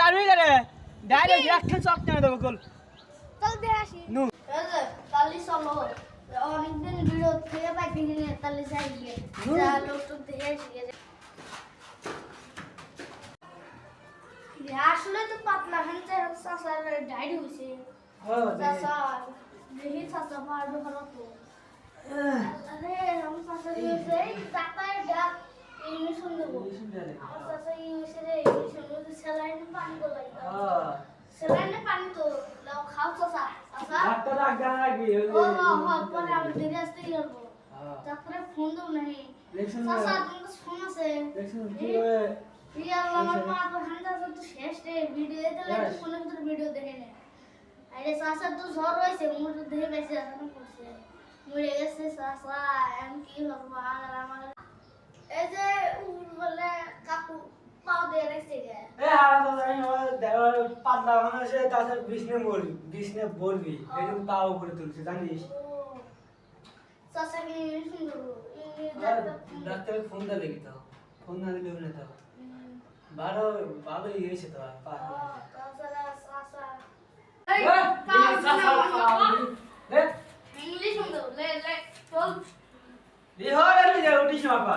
ডাবি করে ডাইরেক্ট একটা চক নিয়ে দেবো গোল। চল দেখে আসি। নু তাহলে চলো। অনেকদিন ভিডিও থেকে পাই দেখে নিয়ে তাহলে যাই গিয়ে যা লোক তো দেখে আসি গিয়ে। আসলে তো পাতলা হানতে চাষার ডাইরি হয়েছে চাষা দেখি চাষা পারবে ভালো তো। আরে আমি চাষা এই ডাক্তার ডাক ইঞ্জেকশন দেবো আমার চাষা ই হয়েছে রে ইঞ্জেকশন হয়েছে স্যালাইন পানি গলাই স্যালাইনে পানি তো লাও খাও চাষা চাষা ডাক্তার আগে আগে ও হ হ পরে আমি ধীরে আসতে করব তারপরে ফোন দেবো নাহি ইলেকশন চাষা ফোন আছে আল্লাহ আমার মা তো হান্দা তো শেষ রে ভিডিও এতে লাগে. ফোনের ভিতরে ভিডিও দেখে নে আরে চাষা তো জ্বর হয়েছে মোর দেখে বেঁচে করছে মরে গেছে চাষা এম কি হব আর আমার এই যে উল বলে কাকু পাও দিয়ে রেখেছে গে এ হারা জানি আমার দেওয়ার পাতলা মানুষে তাছাড়া বিষ্ণে মরবি বিষ্ণে বলবি এরকম পা উপরে তুলছে জানিস? ও সুন্দর ডাক্তারের ফোন দা লেগে তো ফোন না দিলে না তো। ভালো ভালো ইয়ে হয়েছে তো পা তাছাড়া চাষা এই, এই, চাচা, ইংলিশ সুন্দর লে লে চল এই আমি যা উঠিস বাবা